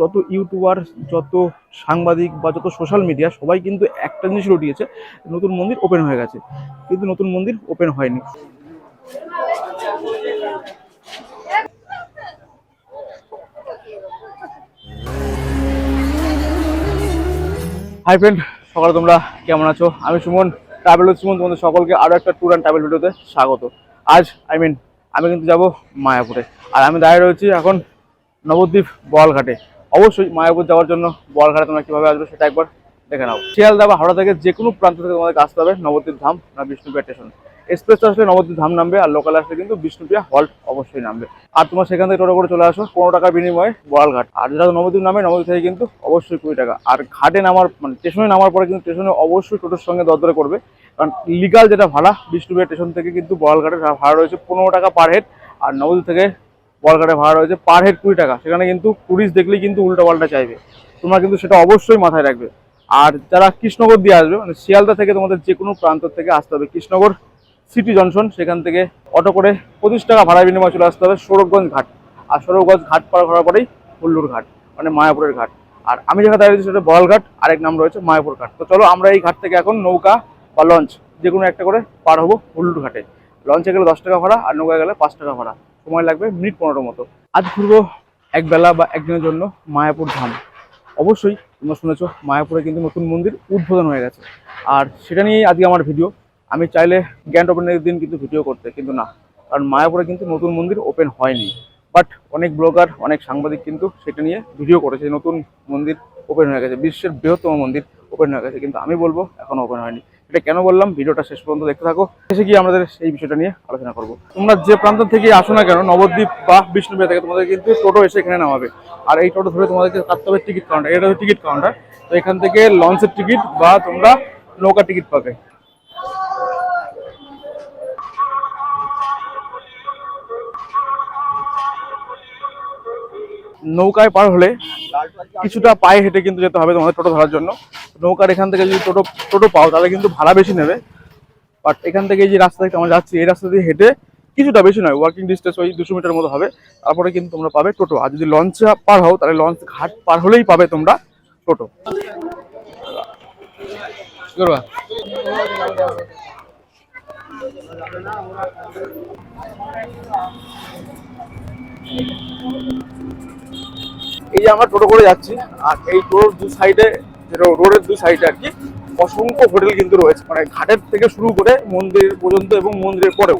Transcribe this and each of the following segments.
যত ইউটিউবার, যত সাংবাদিক বা যত সোশ্যাল মিডিয়া সবাই কিন্তু একটা জিনিস রটিয়েছে নতুন মন্দির ওপেন হয়ে গেছে। কিন্তু নতুন মন্দির ওপেন হয়নি। হাই ফ্রেন্ড সকালে, তোমরা কেমন আছো? আমি সুমন ট্রাভেল সুমন, তোমাদের সকলকে আরও একটা ট্যুর অ্যান্ড ট্রাভেল ভিডিওতে স্বাগত। আজ আই মিন আমি কিন্তু যাব মায়াপুরে। আর আমি দাঁড়িয়ে রয়েছি এখন নবদ্বীপ বলঘাটে। অবশ্যই মায়াপুর যাওয়ার জন্য বলঘাটে তোমরা কীভাবে আসবে সেটা একবার দেখে নাও। শিয়ালদা হাওড়া থেকে যে কোনো প্রান্ত থেকে তোমাদের আসতে হবে নবদ্বীপ ধাম না বিষ্ণুপ্রিয়া স্টেশন। এক্সপ্রেস আসলে নবদ্বীপ ধাম নামবে আর লোকাল আসলে কিন্তু বিষ্ণুপ্রিয়া হল্ট অবশ্যই নামবে। আর তোমার সেখান থেকে টোটো করে চলে আসো পনেরো টাকার বিনিময়ে বড়ালঘাট আর যেটা নবদ্বীপ নামে, নবদ্বীপ থেকে কিন্তু অবশ্যই কুড়ি টাকা। আর ঘাটে নামার মানে স্টেশনে নামার পরে কিন্তু স্টেশনে অবশ্যই টোটোর সঙ্গে দরদরে করবে। কারণ লিগাল যেটা ভাড়া বিষ্ণুপ্রিয়া স্টেশন থেকে কিন্তু বড়ালঘাটের ভাড়া রয়েছে পনেরো টাকা পার হেড আর নবদ্বীপ থেকে বড়ালঘাটে ভাড়া রয়েছে পার হেড কুড়ি টাকা। সেখানে কিন্তু টুরিস্ট দেখলেই কিন্তু উল্টো পাল্টা চাইবে। তোমরা কিন্তু সেটা অবশ্যই মাথায় রাখবে। আর যারা কৃষ্ণনগর দিয়ে আসবে মানে শিয়ালদা থেকে তোমাদের যে কোনো প্রান্ত থেকে আসতে হবে কৃষ্ণনগর সিটি জংশন সেখান থেকে অটো করে পঁচিশ টাকা ভাড়া বিনিময়ে চলে আসতে হবে সৌরভগঞ্জ ঘাট। আর সৌরভগঞ্জ ঘাট পার করার পরেই হুল্লুর ঘাট মানে মায়াপুরের ঘাট। আর আমি যেখানে দাঁড়িয়েছি সেটা বড়াল ঘাট, আরেক নাম রয়েছে মায়াপুর ঘাট। তো চলো আমরা এই ঘাট থেকে এখন নৌকা বা লঞ্চ যে কোনো একটা করে পার হব হুল্লুর ঘাটে। লঞ্চে গেলে দশ টাকা ভাড়া আর নৌকায় গেলে পাঁচ টাকা ভাড়া। সময় লাগবে মিনিট পনেরো মতো। আজ ঘুরবো এক বেলা বা একদিনের জন্য মায়াপুর ধাম। অবশ্যই তোমরা শুনেছ, মায়াপুরে কিন্তু নতুন মন্দির উদ্বোধন হয়ে গেছে। আর সেটা নিয়েই আজকে আমার ভিডিও। আমি চাইলে গ্র্যান্ড ওপেনের দিন কিন্তু ভিডিও করতে, কিন্তু না। কারণ মায়াপুরে কিন্তু নতুন মন্দির ওপেন হয়নি। বাট অনেক ব্লগার অনেক সাংবাদিক কিন্তু সেটা নিয়ে ভিডিও করেছে নতুন মন্দির ওপেন হয়ে গেছে, বিশ্বের বৃহত্তম মন্দির ওপেন হয়ে গেছে। কিন্তু আমি বলব, এখনও ওপেন হয়নি। এটা কেন বললাম? ভিডিওটা শেষ পর্যন্ত দেখতে থাকো। শেষে গিয়ে আমাদের এই বিষয়টা নিয়ে আলোচনা করব। তোমরা যে প্রান্ত থেকে আসো না কেন, নবদ্বীপ বা বিষ্ণুপ্রিয়া থেকে তোমাদের কিন্তু টোটো এসে এখানে নামাবে। আর এই টোটো ধরে তোমাদেরকে কাটতে হবে টিকিট কাউন্টার এটা হচ্ছে টিকিট কাউন্টার তো এখান থেকে লঞ্চের টিকিট বা তোমরা নৌকা টিকিট পাবে। নৌকায় পার হলে কিছুটা পায়ে হেঁটে কিন্তু যেতে হবে তোমাদের টোটো ধরার জন্য। নৌকার এখান থেকে যদি টোটো টোটো পাও তাহলে কিন্তু ভাড়া বেশি নেবে। বাট এখান থেকে যে রাস্তা থেকে আমরা যাচ্ছি, এই রাস্তা দিয়ে হেঁটে কিছুটা বেশি নয় ওয়াকিং ডিস্টেন্স ওই দুশো মিটার মতো হবে। তারপরে কিন্তু তোমরা পাবে টোটো। আর যদি লঞ্চে পার হও, তাহলে লঞ্চ ঘাট পার হলেই পাবে তোমরা টোটো। কি করবা? এই যে আমরা টোটো করে যাচ্ছি, আর এই টোটোর দু সাইডে রোডের দু সাইডে আর কি, অসংখ্য হোটেল কিন্তু রয়েছে। মানে ঘাটের থেকে শুরু করে মন্দির পর্যন্ত এবং মন্দিরের পরেও।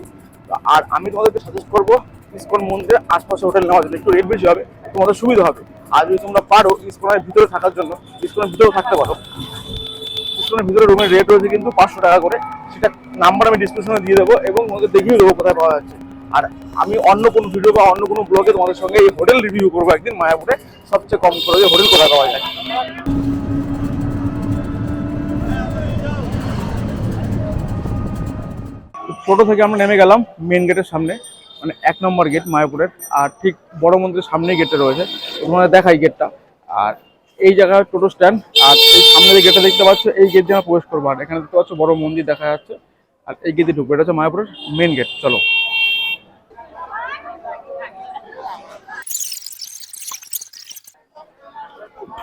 আর আমি তোমাদেরকে সাজেস্ট করব, ইস্কন মন্দিরের আশপাশে হোটেল নেওয়ার জন্য। একটু রেট বেশি হবে, তোমাদের সুবিধা হবে। আর যদি তোমরা পারো ইস্কনের ভিতরে থাকার জন্য, ইস্কনের ভিতরেও থাকতে পারো। ইস্কনের ভিতরে রুমের রেট রয়েছে কিন্তু পাঁচশো টাকা করে। সেটা নাম্বার আমি ডিসক্রিপশনে দিয়ে দেবো এবং তোমাদের দেখিয়ে দেবো কোথায় পাওয়া যাচ্ছে। আর আমি অন্য কোনো ভিডিও বা অন্য কোনো ব্লগে তোমাদের সঙ্গে এই হোটেল রিভিউ করব একদিন মায়াপুরে। সবচেয়ে কম খরচে হোটেল কোথায় পাওয়া যায়? টোটো থেকে আমরা নেমে গেলাম মেন গেটের সামনে মানে এক নম্বর গেট মায়াপুরের, আর ঠিক বড় মন্দিরের সামনেই গেটটা রয়েছে। তোমাদের দেখাই গেটটা আর এই জায়গায় টোটো স্ট্যান্ড আর এই সামনে যে গেটটা দেখতে পাচ্ছ, এই গেট দিয়ে আমরা প্রবেশ করব। আর এখানে দেখতে পাচ্ছ বড় মন্দির দেখা যাচ্ছে, আর এই গেটে ঢুকবে এটা হচ্ছে মায়াপুরের মেন গেট চলো।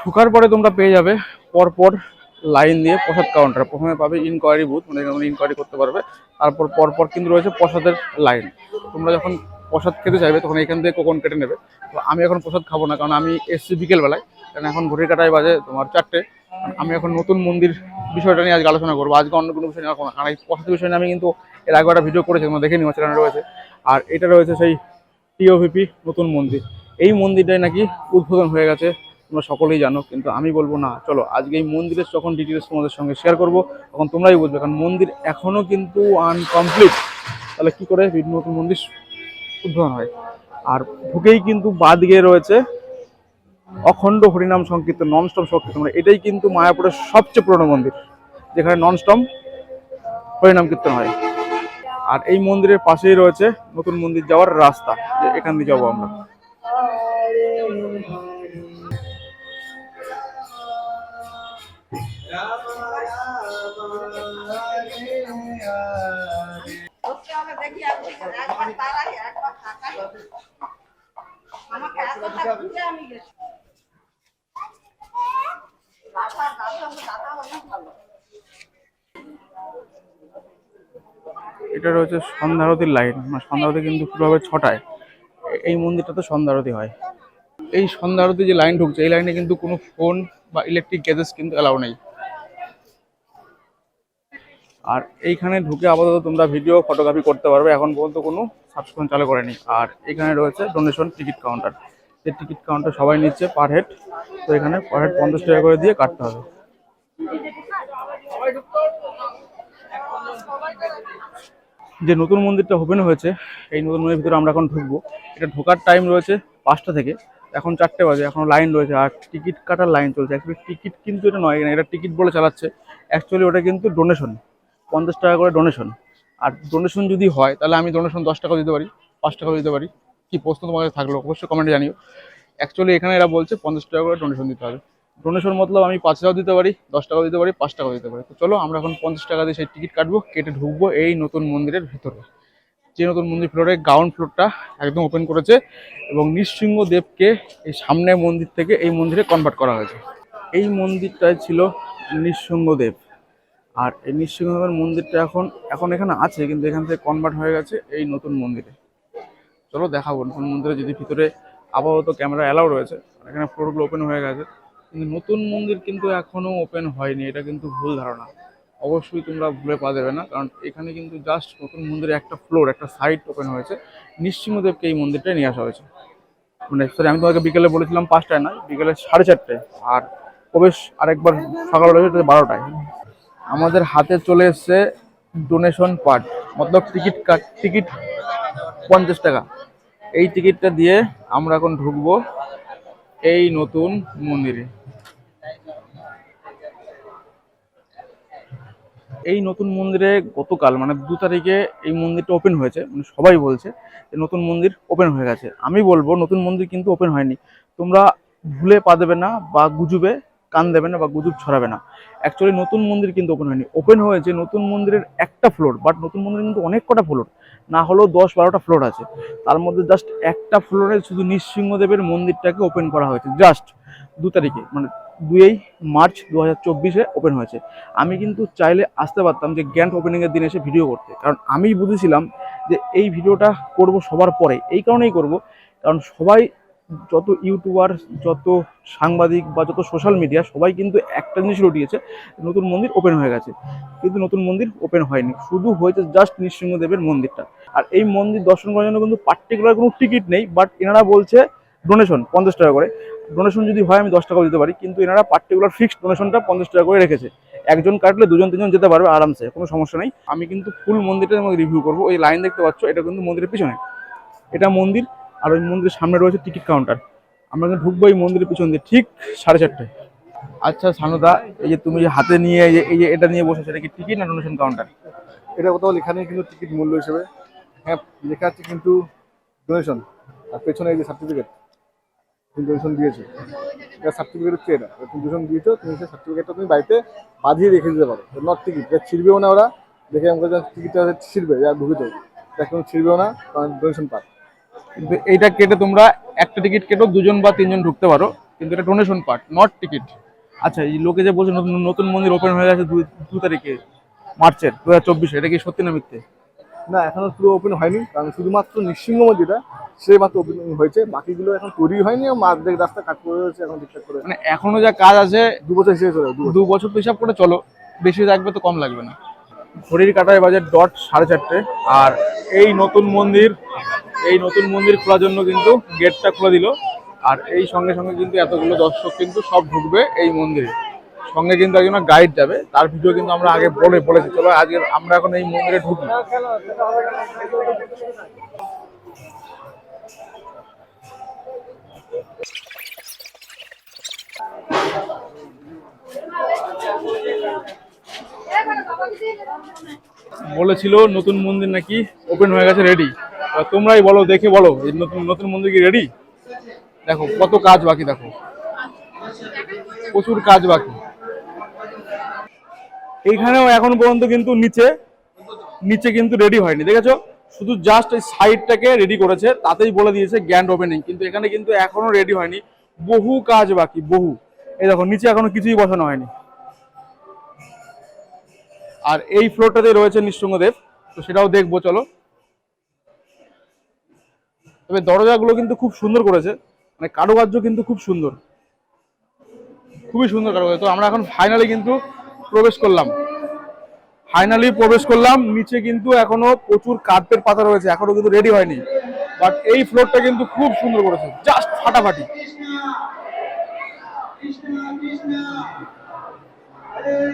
ঢোকার পরে তোমরা পেয়ে যাবে পরপর লাইন দিয়ে প্রসাদ কাউন্টার প্রথমে পাবে ইনকোয়ারি বুথ মানে এখানে ইনকোয়ারি করতে পারবে। তারপর পরপর কিন্তু রয়েছে প্রসাদের লাইন তোমরা যখন প্রসাদ খেতে চাইবে, তখন এখান থেকে কোকন কেটে নেবে। তো আমি এখন প্রসাদ খাব না, কারণ আমি এসছি বিকেলবেলায় কারণ এখন ঘড়ির কাটায় বাজে তোমার চারটে। আমি এখন নতুন মন্দির বিষয়টা নিয়ে আজকে আলোচনা করব। আজকে অন্য কোনো বিষয় নিয়ে আলোচনা কারণ এই প্রসাদের বিষয় নিয়ে আমি কিন্তু এর আগে একটা ভিডিও করেছি, তোমরা দেখে নিও চ্যানেলে রয়েছে। আর এটা রয়েছে সেই টিওভিপি নতুন মন্দির। এই মন্দিরটাই নাকি উদ্বোধন হয়ে গেছে তোমরা সকলেই জানো, কিন্তু আমি বলব না। চলো, আজকে এই মন্দিরের যখন ডিটেলস তোমাদের সঙ্গে শেয়ার করব, তখন তোমরাই বুঝবে, কারণ মন্দির এখনও কিন্তু আনকমপ্লিট তাহলে কি করে? নতুন মন্দির উদ্বোধন হয়। আর ঢুকেই কিন্তু বাদিকে রয়েছে অখণ্ড হরিনাম সংকীর্তন স্টপ সংকীর্তন। মানে এটাই কিন্তু মায়াপুরের সবচেয়ে পুরনো মন্দির, যেখানে নন স্টপ হরিনাম কীর্তন হয়। আর এই মন্দিরের পাশেই রয়েছে নতুন মন্দির যাওয়ার রাস্তা, যে এখান দিয়ে যাব আমরা। এটা রয়েছে সন্ধ্যারতির লাইন। মানে সন্ধ্যারতি কিন্তু পুরোভাবে ছটায়। এ- এই মন্দিরটাতে সন্ধ্যারতি হয়। এই সন্ধ্যারতি যে লাইন ঢুকছে, এই লাইনে কিন্তু কোনো ফোন বা ইলেকট্রিক গ্যাজেস কিন্তু অ্যালাউ নেই। আর এইখানে ঢুকে আপাতত তোমরা ভিডিও ফটোগ্রাফি করতে পারবে। এখন পর্যন্ত কোনো সাবস্ক্রিপশন চালু করেনি। আর এখানে রয়েছে ডোনেশন টিকিট কাউন্টার যে টিকিট কাউন্টার সবাই নিচ্ছে পার হেড তো এখানে পার হেড পঞ্চাশ টাকা করে দিয়ে কাটতে হবে। যে নতুন মন্দিরটা ওপেন হয়েছে, এই নতুন মন্দিরের ভিতরে আমরা এখন ঢুকবো। এটা ঢোকার টাইম রয়েছে পাঁচটা থেকে। এখন চারটে বাজে, এখন লাইন রয়েছে। আর টিকিট কাটার লাইন চলছে। অ্যাকচুয়ালি টিকিট কিন্তু এটা নয়, এটা টিকিট বলে চালাচ্ছে। অ্যাকচুয়ালি ওটা কিন্তু ডোনেশন পঞ্চাশ টাকা করে ডোনেশন আর ডোনেশন যদি হয়, তাহলে আমি ডোনেশন দশ টাকা দিতে পারি, পাঁচ টাকা দিতে পারি। কি প্রশ্ন তোমার কাছে থাকল? অবশ্যই কমেন্টে জানিও। অ্যাকচুয়ালি এখানে এরা বলছে পঞ্চাশ টাকা করে ডোনেশন দিতে হবে। ডোনেশন মতলব আমি পাঁচ টাকাও দিতে পারি, দশ টাকাও দিতে পারি, পাঁচ টাকাও দিতে পারি। তো চলো আমরা এখন পঞ্চাশ টাকা দিয়ে সেই টিকিট কাটবো, কেটে ঢুকবো এই নতুন মন্দিরের ভিতরে। যে নতুন মন্দির ফ্লোরে গ্রাউন্ড ফ্লোরটা একদম ওপেন করেছে এবং নৃসিংহ দেবকে এই সামনের মন্দির থেকে এই মন্দিরে কনভার্ট করা হয়েছে। এই মন্দিরটাই ছিল নৃসিংহদেব। আর এই নৃসিংহদেবের মন্দিরটা এখন এখন এখানে আছে, কিন্তু এখান থেকে কনভার্ট হয়ে গেছে এই নতুন মন্দিরে। চলো দেখাবো, নতুন মন্দিরে যদি ভিতরে আপাতত ক্যামেরা অ্যালাউ রয়েছে এখানে ফ্লোরগুলো ওপেন হয়ে গেছে। কিন্তু নতুন মন্দির কিন্তু এখনও ওপেন হয়নি, এটা কিন্তু ভুল ধারণা। অবশ্যই তোমরা ভুলে পা দেবে না, কারণ এখানে কিন্তু জাস্ট নতুন মন্দিরে একটা ফ্লোর একটা সাইড ওপেন হয়েছে। নৃসিংহদেবকে এই মন্দিরটায় নিয়ে আসা হয়েছে। মানে সরি আমি তোমাকে বিকেলে বলেছিলাম পাঁচটায় না বিকেলে সাড়ে চারটায়। আর প্রবেশ আরেকবার সকাল রয়েছে বারোটায়। আমাদের হাতে চলে এসছে ডোনেশন পার্ট মতলব টিকিট কাট টিকিট পঞ্চাশ টাকা। এই টিকিটটা দিয়ে আমরা এখন ঢুকবো এই নতুন মন্দিরে। এই নতুন মন্দিরে গতকাল মানে দু তারিখে এই মন্দিরটা ওপেন হয়েছে মানে সবাই বলছে যে নতুন মন্দির ওপেন হয়ে গেছে। আমি বলব নতুন মন্দির কিন্তু ওপেন হয়নি। তোমরা ভুলে পা দেবে না বা গুজবে কান দেবে না বা গুজব ছড়াবে না। অ্যাকচুয়ালি নতুন মন্দির কিন্তু ওপেন হয়নি। ওপেন হয়েছে নতুন মন্দিরের একটা ফ্লোর বাট নতুন মন্দির কিন্তু অনেক কটা ফ্লোর না হলেও দশ বারোটা ফ্লোর আছে। তার মধ্যে জাস্ট একটা ফ্লোরে শুধু নৃসিংহদেবের মন্দিরটাকে ওপেন করা হয়েছে। জাস্ট দু তারিখে মানে দুই মার্চ দু হাজার চব্বিশে ওপেন হয়েছে। আমি কিন্তু চাইলে আসতে পারতাম যে গ্র্যান্ড ওপেনিংয়ের দিন এসে ভিডিও করতে। কারণ আমি বুঝেছিলাম যে এই ভিডিওটা করব সবার পরে। এই কারণেই করব। কারণ সবাই যত ইউটিউবার, যত সাংবাদিক বা যত সোশ্যাল মিডিয়া, সবাই কিন্তু একটা জিনিস রটিয়েছে নতুন মন্দির ওপেন হয়ে গেছে। কিন্তু নতুন মন্দির ওপেন হয়নি, শুধু হয়েছে জাস্ট নৃসিংহদেবের মন্দিরটা। আর এই মন্দির দর্শন করার জন্য কিন্তু পার্টিকুলার কোনো টিকিট নেই বাট এনারা বলছে ডোনেশন পঞ্চাশ টাকা করে। ডোনেশন যদি হয় আমি দশ টাকাও দিতে পারি, কিন্তু এনারা পার্টিকুলার ফিক্সড ডোনেশনটা পঞ্চাশ টাকা করে রেখেছে। একজন কাটলে দুজন, তিনজন যেতে পারবে আরামসে, কোনো সমস্যা নেই। আমি কিন্তু ফুল মন্দিরটার মধ্যে রিভিউ করব, ওই লাইন দেখতে পাচ্ছ, এটা কিন্তু মন্দিরের পিছনে। এটা মন্দির আর ওই মন্দিরের সামনে রয়েছে টিকিট কাউন্টার আমরা ঢুকবো এই মন্দিরের পিছন দিয়ে ঠিক সাড়ে চারটায়। আচ্ছা সানুদা এই যে তুমি যে হাতে নিয়ে এই যে এই যে এটা নিয়ে বসেছো এটা কি টিকিট না ডোনেশন কাউন্টার এটা কোথাও লেখা নেই কিন্তু টিকিট মূল্য হিসেবে। হ্যাঁ লেখা আছে কিন্তু ডোনেশন আর পেছনে এই যে সার্টিফিকেট তুমি ডোনেশন দিয়েছ। এটা সার্টিফিকেট হচ্ছে এটা। তুমি ডোনেশন দিয়েছ তুমি সেই সার্টিফিকেটটা তুমি বাড়িতে বাঁধিয়ে রেখে দিতে পারো। নট টিকিট এটা ছিড়বেও না ওরা। দেখে আমাকে টিকিটটা ছিড়বে যা ঢুকিত। এটা কোনো ছিড়বেও না কারণ ডোনেশন পার্ট কিন্তু এইটা কেটে তোমরা একটা টিকিট কেটো দুজন বা তিনজন ঢুকতে পারো। কিন্তু এটা ডোনেশন পার্ট নট টিকিট। আচ্ছা এই লোকে যে বলছে নতুন নতুন মন্দির ওপেন হয়ে গেছে দু তারিখে মার্চের দু হাজার চব্বিশে এটা কি সত্যি না মিথ্যে? না এখনও পুরো ওপেন হয়নি কারণ শুধুমাত্র নৃসিংহ মন্দিরটা সে মাত্র ওপেন হয়েছে বাকিগুলো এখন তৈরি হয়নি এবং মাঝ দেখ রাস্তা কাট করে রয়েছে এখন ঠিকঠাক করে। মানে এখনও যা কাজ আছে দু বছর শেষ হয়ে দু বছর। দু বছর তো হিসাব করে চলো বেশি লাগবে তো কম লাগবে না। ঘড়ির কাটায় বাজে ডট সাড়ে চারটে আর এই নতুন মন্দির এই নতুন মন্দির খোলার জন্য কিন্তু গেটটা খুলে দিল। আর এই সঙ্গে সঙ্গে কিন্তু এতগুলো দর্শক কিন্তু সব ঢুকবে এই মন্দিরে। সঙ্গে কিন্তু একজন গাইড যাবে, তার ভিডিও কিন্তু আমরা আগে বলে বলেছি। চলো আজকে আমরা এখন এই মন্দিরে ঢুকি। বলেছিল নতুন মন্দির নাকি ওপেন হয়ে গেছে রেডি তোমরাই বলো, দেখে বলো নতুন নতুন মন্দির কি রেডি দেখো, কত কাজ বাকি দেখো। প্রচুর কাজ বাকি। এইখানেও এখন পর্যন্ত কিন্তু নিচে নিচে কিন্তু রেডি হয়নি, দেখেছ? শুধু জাস্ট এই সাইডটাকে রেডি করেছে, তাতেই বলে দিয়েছে গ্র্যান্ড ওপেনিং কিন্তু এখানে কিন্তু এখনও রেডি হয়নি। বহু কাজ বাকি, বহু। এই দেখো, নিচে এখনও কিছুই বসানো হয়নি। আর এই ফ্লোরটাতে রয়েছে নিঃসঙ্গদেব তো সেটাও দেখব, চলো। তবে দরজাগুলো কিন্তু খুব সুন্দর করেছে। মানে কারুকার্য কিন্তু খুব সুন্দর। খুবই সুন্দর কারুকার্য। তো আমরা এখন ফাইনালি কিন্তু প্রবেশ করলাম। ফাইনালি প্রবেশ করলাম। নিচে কিন্তু এখনও প্রচুর কার্পেট পাতা রয়েছে। এখনও কিন্তু রেডি হয়নি। বাট এই ফ্লোরটা কিন্তু খুব সুন্দর করেছে। জাস্ট ফাটাফাটি।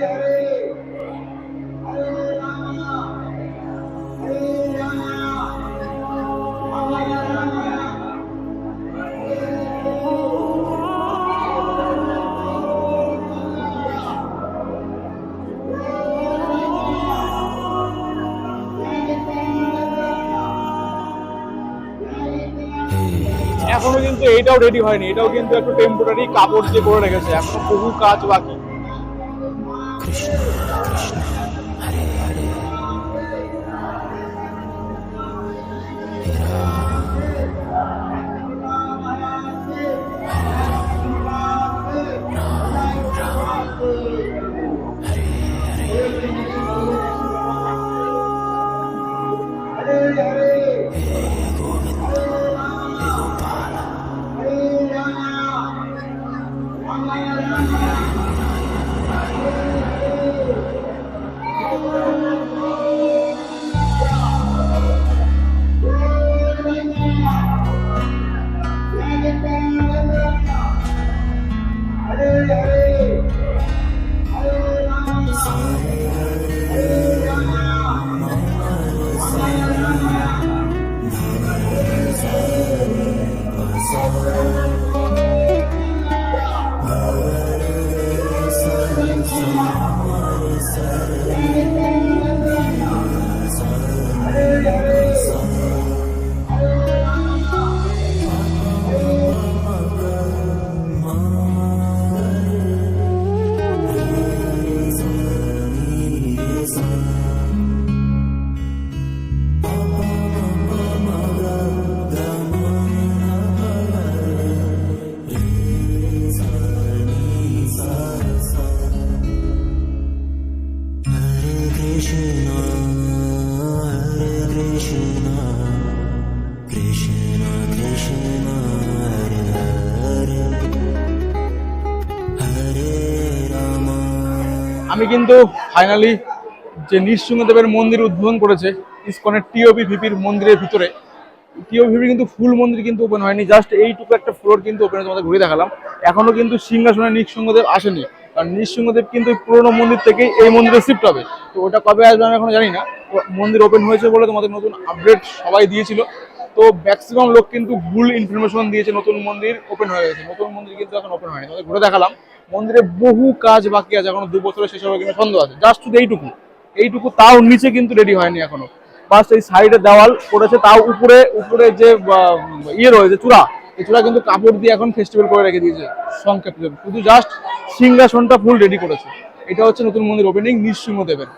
এখনও কিন্তু এটাও রেডি হয়নি। এটাও কিন্তু একটু টেম্পোরারি কাপড় দিয়ে করে রেখেছে। এখনও বহু কাজ বাকি। আমি কিন্তু ফাইনালি যে নৃসিংহদেবের মন্দির উদ্বোধন করেছে, ইসকনের টিওপি ভিপির মন্দিরের ভিতরে। টিওপি ভিপি কিন্তু ফুল মন্দির কিন্তু ওপেন হয়নি জাস্ট এইটুকু একটা ফ্লোর কিন্তু ওপেন তোমাদের ঘুরে দেখালাম। এখনও কিন্তু সিংহাসনে নৃসিংহদেব আসেনি, কারণ নৃসিংহদেব কিন্তু পুরোনো মন্দির থেকেই এই মন্দিরে শিফট হবে। তো ওটা কবে আসবে আমি এখনও জানি না। মন্দির ওপেন হয়েছে বলে তোমাদের নতুন আপডেট সবাই দিয়েছিল। তো ম্যাক্সিমাম লোক কিন্তু ভুল ইনফরমেশন দিয়েছে, নতুন মন্দির ওপেন হয়ে গেছে। নতুন মন্দির কিন্তু এখন ওপেন হয়নি, তোমাদের ঘুরে দেখালাম। মন্দিরে বহু কাজ বাকি আছে, এখনও দু বছরের শেষ হবে কিনা সন্দেহ আছে। জাস্ট শুধু এইটুকু। এইটুকু তাও নিচে কিন্তু রেডি হয়নি এখনও। বাস এই সাইডে দেওয়াল করেছে তাও উপরে উপরে যে ইয়ে রয়েছে, চূড়া। এই চূড়া কিন্তু কাপড় দিয়ে এখন ফেস্টিভ্যাল করে রেখে দিয়েছে, সংক্ষেপ শুধু জাস্ট সিংহাসনটা ফুল রেডি করেছে। এটা হচ্ছে নতুন মন্দির ওপেনিং নৃসিংহদেবের।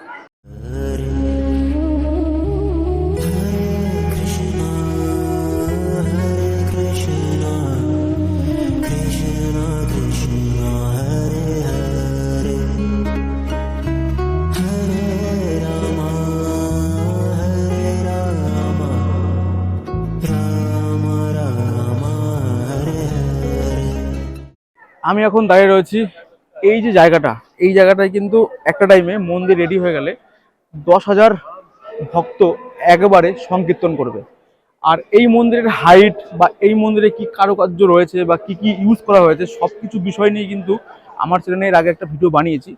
আমি এখন দাঁড়িয়ে রয়েছি এই যে জায়গাটা, এই জায়গাটায় কিন্তু একটা টাইমে মন্দির রেডি হয়ে গেলে দশ হাজার ভক্ত একবারে সংকীর্তন করবে। আর এই মন্দিরের হাইট বা এই মন্দিরে কি কারুকার্য রয়েছে বা কি কি ইউজ করা হয়েছে সব কিছু বিষয় নিয়ে কিন্তু আমার চ্যানেলে এর আগে একটা ভিডিও বানিয়েছি।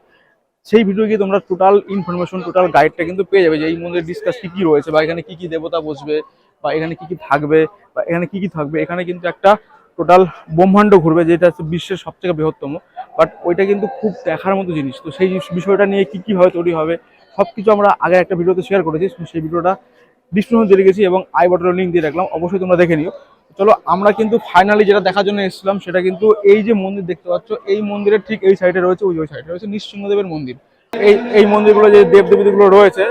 সেই ভিডিও গিয়ে তোমরা টোটাল ইনফরমেশন টোটাল গাইডটা কিন্তু পেয়ে যাবে যে এই মন্দিরে ডিসকাস কী কী রয়েছে বা এখানে কি কি দেবতা বসবে বা এখানে কি কি থাকবে বা এখানে কি কি থাকবে। এখানে কিন্তু একটা টোটাল ব্রহ্মাণ্ড ঘুরবে, যেটা হচ্ছে বিশ্বের সব থেকে বৃহত্তম। বাট ওইটা কিন্তু খুব দেখার মতো জিনিস। তো সেই বিষয়টা নিয়ে কী কীভাবে তৈরি হবে সব কিছু আমরা আগে একটা ভিডিওতে শেয়ার করেছি। সেই ভিডিওটা ডিসক্রিপশনে দিয়ে রেখেছি এবং আই বাটনের লিঙ্ক দিয়ে রাখলাম। অবশ্যই তোমরা দেখে নিও। চলো, আমরা কিন্তু ফাইনালি যেটা দেখার জন্য এসেছিলাম, সেটা কিন্তু এই যে মন্দির দেখতে পাচ্ছ, এই মন্দিরের ঠিক এই সাইডে রয়েছে, ওই ওই সাইডে রয়েছে নৃসিংহদেবের মন্দির। এই এই মন্দিরগুলো যে দেব দেবীগুলো রয়েছে,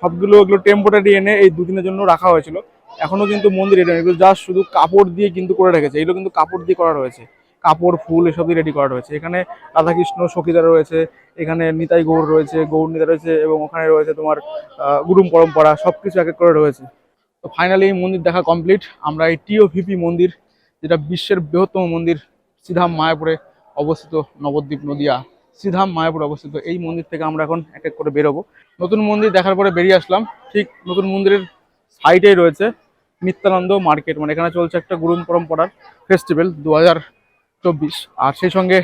সবগুলো এগুলো টেম্পোটারি এনে এই দুদিনের জন্য রাখা হয়েছিল। এখনও কিন্তু মন্দির এটা এগুলো জাস্ট শুধু কাপড় দিয়ে কিন্তু করে রেখেছে। এগুলো কিন্তু কাপড় দিয়ে করা রয়েছে। কাপড়, ফুল এসব দিয়ে রেডি করা রয়েছে। এখানে রাধাকৃষ্ণ, সখীদার রয়েছে। এখানে নিতাই গৌর রয়েছে, গৌর নিতা রয়েছে এবং ওখানে রয়েছে তোমার গুরুম পরম্পরা সব কিছু এক এক করে রয়েছে। তো ফাইনালি এই মন্দির দেখা কমপ্লিট আমরা এই টিও ভিপি মন্দির, যেটা বিশ্বের বৃহত্তম মন্দির, শ্রীধাম মায়াপুরে অবস্থিত নবদ্বীপ নদিয়া, শ্রীধাম মায়াপুরে অবস্থিত। এই মন্দির থেকে আমরা এখন এক এক করে বেরোবো। নতুন মন্দির দেখার পরে বেরিয়ে আসলাম। ঠিক নতুন মন্দিরের সাইডেই রয়েছে। নিত্যানন্দ মার্কেট মানে এখানে চলছে একটা গুরুম পরম্পরার ফেস্টিভ্যাল দু হাজার চব্বিশ। আর সেই সঙ্গে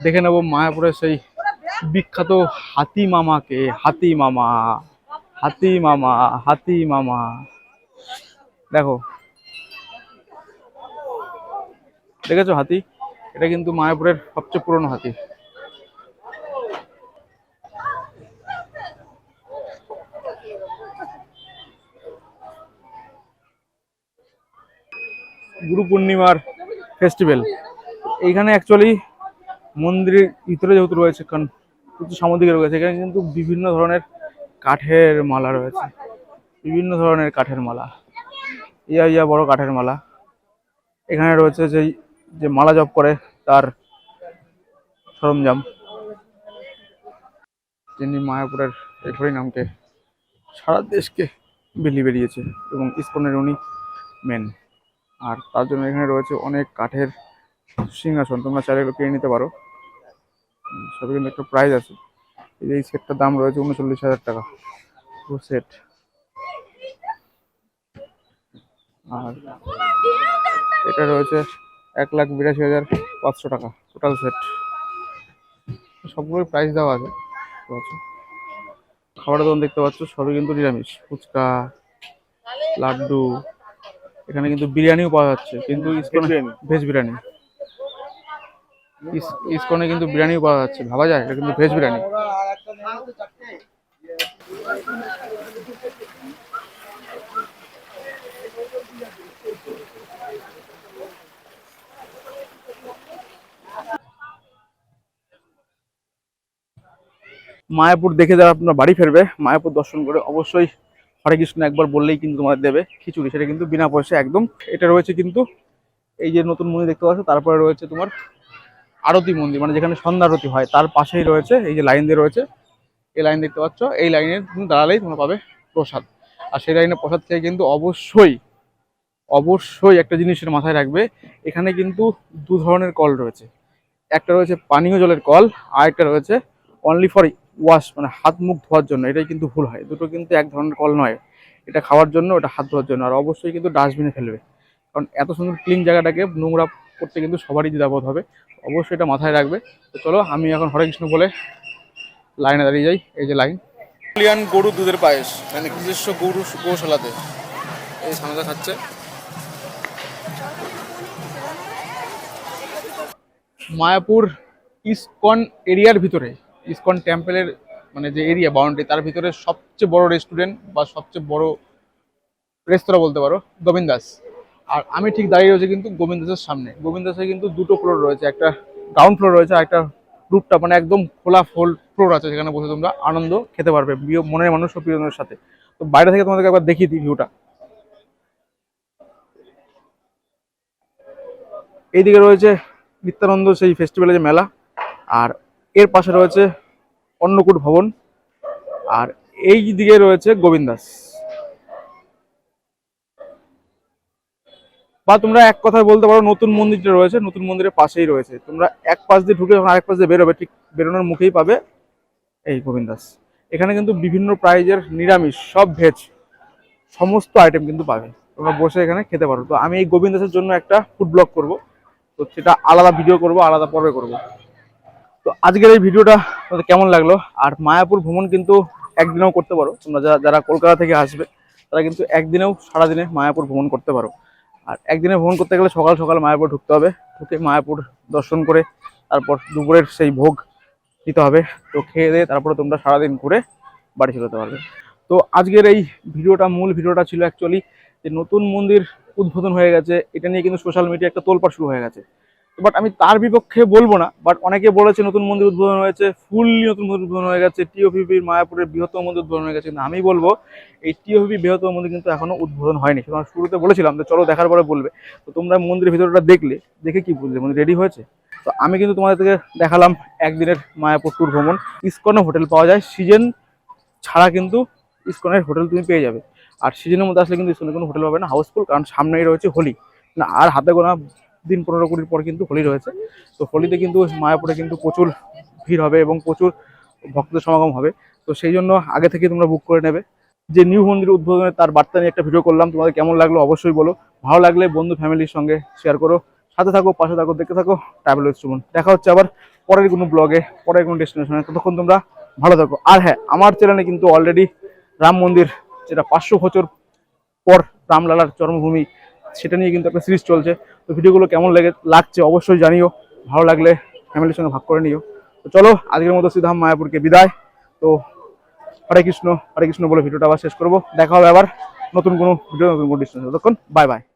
দেখে নেব মায়াপুরের সেই বিখ্যাত হাতি মামাকে, হাতি মামা হাতি মামা হাতি মামা। দেখো। দেখেছ হাতি? এটা কিন্তু মায়াপুরের সবচেয়ে পুরনো হাতি। গুরু পূর্ণিমার ফেস্টিভ্যাল এইখানে অ্যাকচুয়ালি মন্দিরের ভিতরে যেহেতু রয়েছে, কারণ সামুদ্রিক রয়েছে, এখানে কিন্তু বিভিন্ন ধরনের কাঠের মালা রয়েছে। বিভিন্ন ধরনের কাঠের মালা। ইয়া ইয়া বড় কাঠের মালা। এখানে রয়েছে যেই যে মালা জপ করে তার সরঞ্জাম। যিনি মায়াপুরের এই হরিনামকে সারা দেশকে বিলি বেরিয়েছে এবং ইস্কনের উনি মেন আর তার জন্য এখানে রয়েছে অনেক কাঠের সিংহাসন। তোমরা চাইলে কিনে নিতে পারো। সবই কিন্তু একটা প্রাইস আছে। এই সেটটার দাম রয়েছে উনচল্লিশ হাজার টাকা। পুরো সেট আর এটা রয়েছে এক লাখ বিরাশি হাজার পাঁচশো টাকা টোটাল সেট সবগুলোর প্রাইস দেওয়া আছে। খাবারের দোকান দেখতে পাচ্ছ? সবই কিন্তু নিরামিষ। ফুচকা, লাড্ডু এখানে কিন্তু বিরিয়ানিও পাওয়া যাচ্ছে কিন্তু ইসকনে ভেজ বিরিয়ানি। ইস- ইসকনে কিন্তু বিরিয়ানিও পাওয়া যাচ্ছে ভাবা যায় এটা কিন্তু ভেজ বিরিয়ানি। মায়াপুর দেখে যারা আপনার বাড়ি ফেরবে মায়াপুর দর্শন করে অবশ্যই হরে কৃষ্ণ একবার বললেই কিন্তু তোমাদের দেবে খিচুড়ি, সেটা কিন্তু বিনা পয়সা একদম। এটা রয়েছে কিন্তু এই যে নতুন মন্দির দেখতে পাচ্ছ, তারপরে রয়েছে তোমার আরতি মন্দির মানে যেখানে সন্ধ্যা আরতি হয়, তার পাশেই রয়েছে, এই যে লাইন দিয়ে রয়েছে, এই লাইন দেখতে পাচ্ছ, এই লাইনে তুমি দাঁড়ালেই তোমরা পাবে প্রসাদ। আর সেই লাইনে প্রসাদ খেয়ে কিন্তু অবশ্যই অবশ্যই একটা জিনিসের মাথায় রাখবে, এখানে কিন্তু দু ধরনের কল রয়েছে। একটা রয়েছে পানীয় জলের কল, আর একটা রয়েছে অনলি ফর ওয়াশ মানে হাত মুখ ধোয়ার জন্য এটাই কিন্তু ভুল হয়। দুটো কিন্তু এক ধরনের কল নয়। এটা খাওয়ার জন্য ওটা হাত ধোয়ার জন্য। আর অবশ্যই কিন্তু ডাস্টবিনে ফেলবে। কারণ এত সুন্দর ক্লিন জায়গাটাকে নোংরা করতে কিন্তু সবারই দ্বিধাবোধ হবে। অবশ্যই এটা মাথায় রাখবে। তো চলো আমি এখন হরে কৃষ্ণ বলে লাইনে দাঁড়িয়ে যাই। এই যে লাইন লিয়ান গরু দুধের পায়েস মানে নিজস্ব গরু গৌশালাতে। এই সামনে খাচ্ছে। মায়াপুর ইসকন এরিয়ার ভিতরে ইসকন টেম্পেলের মানে যে এরিয়া বাউন্ডারি তার ভিতরে সবচেয়ে বড় রেস্টুরেন্ট বা সবচেয়ে বড় রেস্তোরাঁ বলতে পারো, গোবিন্দাস। আর আমি ঠিক দাঁড়িয়ে রয়েছি কিন্তু গোবিন্দাসের সামনে। গোবিন্দাসে কিন্তু দুটো ফ্লোর রয়েছে, একটা গ্রাউন্ড ফ্লোর রয়েছে আর একটা রুপটা মানে একদম খোলা ফোল ফ্লোর আছে সেখানে বসে তোমরা আনন্দ খেতে পারবে মনের মানুষ ও প্রিয়জনের সাথে। তো বাইরে থেকে তোমাদেরকে একবার দেখিয়ে দিই ভিউটা এইদিকে রয়েছে নিত্যানন্দ সেই ফেস্টিভ্যালের যে মেলা, আর এর পাশে রয়েছে অন্নকূট ভবন আর এই দিকে রয়েছে গোবিন্দাস। বা তোমরা এক কথায় বলতে পারো, নতুন মন্দিরটা রয়েছে, নতুন মন্দিরের পাশেই রয়েছে। তোমরা এক পাশ দিয়ে ঢুকে আরেক পাশ দিয়ে বেরোবে, ঠিক বেরোনোর মুখেই পাবে এই গোবিন্দাস। এখানে কিন্তু বিভিন্ন প্রাইজের নিরামিষ, সব ভেজ সমস্ত আইটেম কিন্তু পাবে। তোমরা বসে এখানে খেতে পারো। তো আমি এই গোবিন্দাসের জন্য একটা ফুড ব্লগ করব। তো সেটা আলাদা ভিডিও করব, আলাদা পর্বে করব। তো আজকের এই ভিডিওটা কেমন লাগল? আর মায়াপুর ভ্রমণ কিন্তু একদিনেও করতে পারো। তোমরা যারা যারা কলকাতা থেকে আসবে, তারা কিন্তু একদিনেও সারাদিনে মায়াপুর ভ্রমণ করতে পারো। আর একদিনে ভ্রমণ করতে গেলে সকাল সকাল মায়াপুর ঢুকতে হবে। ঢুকে মায়াপুর দর্শন করে, তারপর দুপুরের সেই ভোগ দিতে হবে। তো খেয়ে দিয়ে তারপরে তোমরা সারাদিন ঘুরে বাড়ি চলে পারবে। তো আজকের এই ভিডিওটা, মূল ভিডিওটা ছিল অ্যাকচুয়ালি যে নতুন মন্দির উদ্বোধন হয়ে গেছে। এটা নিয়ে কিন্তু সোশ্যাল মিডিয়া একটা তোলপাড় শুরু হয়ে গেছে। বাট আমি তার বিপক্ষে বলব না বাট অনেকে বলেছে নতুন মন্দির উদ্বোধন হয়েছে ফুললি নতুন মন্দির উদ্বোধন হয়ে গেছে টিওপিপির মায়াপুরের বৃহত্তম মন্দির উদ্বোধন হয়ে গেছে আমি বলব, এই টিওপিপি বৃহত্তম মন্দির কিন্তু এখনও উদ্বোধন হয়নি। সেটা শুরুতে বলেছিলাম যে চলো দেখার পরে বলবে। তো তোমরা মন্দিরের ভিতরটা দেখলে, দেখে কি বুঝলে, মন্দির রেডি হয়েছে? তো আমি কিন্তু তোমাদের থেকে দেখালাম একদিনের মায়াপুর ট্যুর ভ্রমণ। ইস্কনে হোটেল পাওয়া যায় সিজন ছাড়া কিন্তু ইস্কনের হোটেল তুমি পেয়ে যাবে। আর সিজনের মধ্যে আসলে কিন্তু ইস্কনের কোনো হোটেল পাবে না হাউসফুল কারণ সামনেই রয়েছে হোলি। না, আর হাতে গোনা দিন পনেরো কুড়ির পর কিন্তু হোলি রয়েছে। তো হোলিতে কিন্তু মায়াপুরে কিন্তু প্রচুর ভিড় হবে এবং প্রচুর ভক্তদের সমাগম হবে। তো সেই জন্য আগে থেকে তোমরা বুক করে নেবে। যে নিউ মন্দির উদ্বোধনের তার বার্তা নিয়ে একটা ভিডিও করলাম। তোমাদের কেমন লাগল অবশ্যই বলো। ভালো লাগলে বন্ধু, ফ্যামিলির সঙ্গে শেয়ার করো। সাথে থাকো, পাশে থাকো, দেখতে থাকো। ট্রাভেল সুমন দেখা হচ্ছে আবার পরের কোনো ব্লগে পরের কোনো ডেস্টিনেশনে ততক্ষণ তোমরা ভালো থাকো। আর হ্যাঁ আমার চ্যানেলে কিন্তু অলরেডি রাম মন্দির, যেটা পাঁচশো বছর পর রামলালার জন্মভূমি সেটা নিয়ে কিন্তু একটা সিরিজ চলছে। তো ভিডিওগুলো কেমন লাগে, লাগছে অবশ্যই জানিও। ভালো লাগলে ফ্যামিলির সঙ্গে ভাগ করে নিও। তো চলো, আজকের মতো সিধাম মায়াপুরকে বিদায়। তো হরে কৃষ্ণ হরে কৃষ্ণ বলে ভিডিওটা আবার শেষ করব। দেখা হবে আবার নতুন কোনো ভিডিও নতুন কোনো ডিস্টেন্স ততক্ষণ বাই বাই